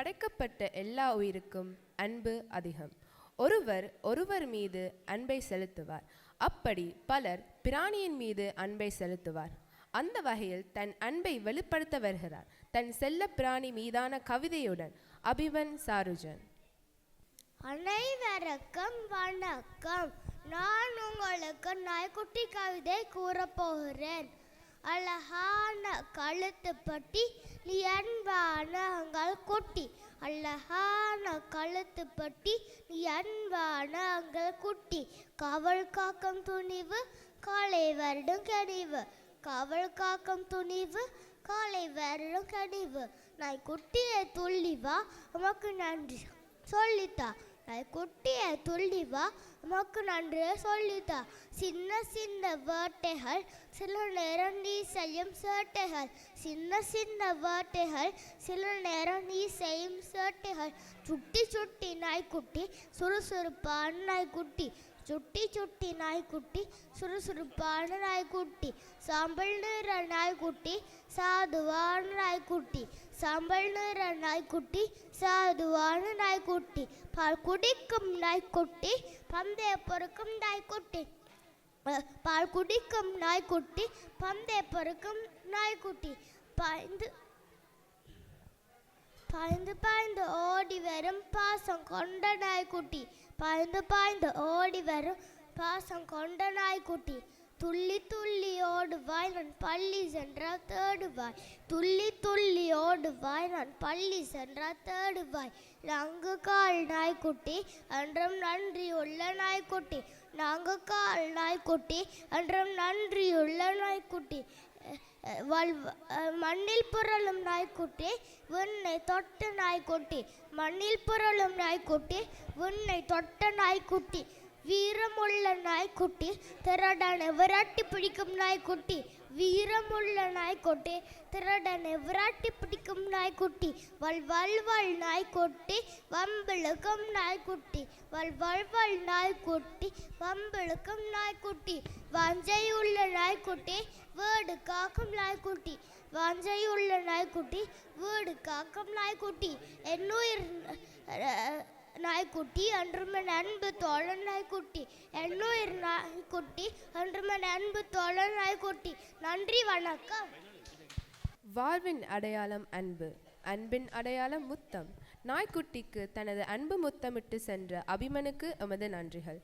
படைக்கப்பட்ட எல்லா உயிருக்கும் அன்பு அதிகம். ஒருவர் ஒருவர் மீது அன்பை செலுத்துவார். அப்படி பலர் பிராணியின் மீது அன்பை செலுத்துவார். அந்த வகையில் தன் அன்பை வெளிப்படுத்த வருகிறார். தன் செல்ல பிராணி மீதான கவிதையுடன் அபிவன் சாருஜன். அனைவருக்கும் வணக்கம். நான் உங்களுக்கு நாய்க்குட்டி கவிதை கூறப்போகிறேன் அழகான கழுத்து பட்டி நீ அன்பான குட்டி. அழகான கழுத்து பட்டி நீ அன்பான அங்கள் குட்டி. காவல் காக்கும் துணிவு காலை வருடும் கனிவு. காவல் காக்கும் துணிவு காலை வருடும் கனிவு. நான் குட்டியை துள்ளி வா உமக்கு நன்றி. சொல்லித்தா. நாய் குட்டியை துள்ளி வா உமக்கு நன்று சொல்லித்தா சின்ன சின்ன வேட்டைகள் சில நேரம் நீ செய்யும் சேட்டைகள். சின்ன சின்ன வேட்டைகள் சில நேரம் நீ செய்யும் சேட்டைகள். சுட்டி சுட்டி நாய்க்குட்டி சுறுசுறுப்பான் நாய்க்குட்டி. சுட்டி சுட்டி நாய்க்குட்டி சுறுசுறுப்பான நாய்க்குட்டி சாம்பல் நிற நாய்க்குட்டி சாதுவான நாய்க்குட்டி சாம்பல் நிற நாய்க்குட்டி சாதுவான நாய்க்குட்டி பால் குடிக்கும் நாய்க்குட்டி பந்தய பொறுக்கும் நாய்க்குட்டி பால் குடிக்கும் நாய்க்குட்டி பந்தய பொறுக்கும் நாய்க்குட்டி பாய்ந்து பாய்ந்து பாய்ந்து ஓடி வரும் பாசம் கொண்ட நாய்க்குட்டி பாய்ந்து பாய்ந்து ஓடி வரும் பாசம் கொண்ட நாய்க்குட்டி துள்ளி துள்ளி ஓடுவாய் நான் பள்ளி சென்றால் தேடுவாய் துள்ளி துள்ளி ஓடுவாய் நான் பள்ளி சென்றால் தேடுவாய் நான்கு கால் நாய்க்குட்டி அன்றம் நன்றி உள்ள நாய்க்குட்டி நான்கு கால் நாய்க்குட்டி அன்றம் நன்றி உள்ள நாய்க்குட்டி മണ്ണിൽ പുറളും നായ്ക്കുട്ടി വെണ്ണെ തൊട്ട നായ്ക്കുട്ടി മണ്ണിൽ പുറളും നായ്ക്കുട്ടി വെണ്ണെ തൊട്ട നായ്ക്കുട്ടി വീരമുള്ള നായ്ക്കുട്ടി തിരടനെ വിരാട്ടിപ്പിടിക്കും നായ്ക്കുട്ടി വീരമുള്ള നായ്ക്കുട്ടി തിരടനെ വിരാട്ടിപ്പിടിക്കും நாய்க்குட்டி. வல் வல்வல் நாய்க்குட்டி வம்பிழுக்கும் நாய்க்குட்டி. வல் வல்வல் நாய்க்குட்டி வம்பிழுக்கும் நாய்க்குட்டி. வாஞ்சையுள்ள நாய்க்குட்டி வீடு காக்கும் நாய்க்குட்டி. வாஞ்சையுள்ள நாய்க்குட்டி வீடு காக்கும் நாய்க்குட்டி. என்னுயிர் நாய்க்குட்டி அன்றுமன் அன்பு தோழன் நாய்க்குட்டி. என்னுயிர் நாய்க்குட்டி அன்றுமன் அன்பு தோழன் நாய்க்குட்டி. நன்றி வணக்கம். வாழ்வின் அடையாளம் அன்பு. அன்பின் அடையாளம் முத்தம். நாய்க்குட்டிக்கு தனது அன்பு முத்தமிட்டு சென்ற அபிமனுக்கு எமது நன்றிகள்.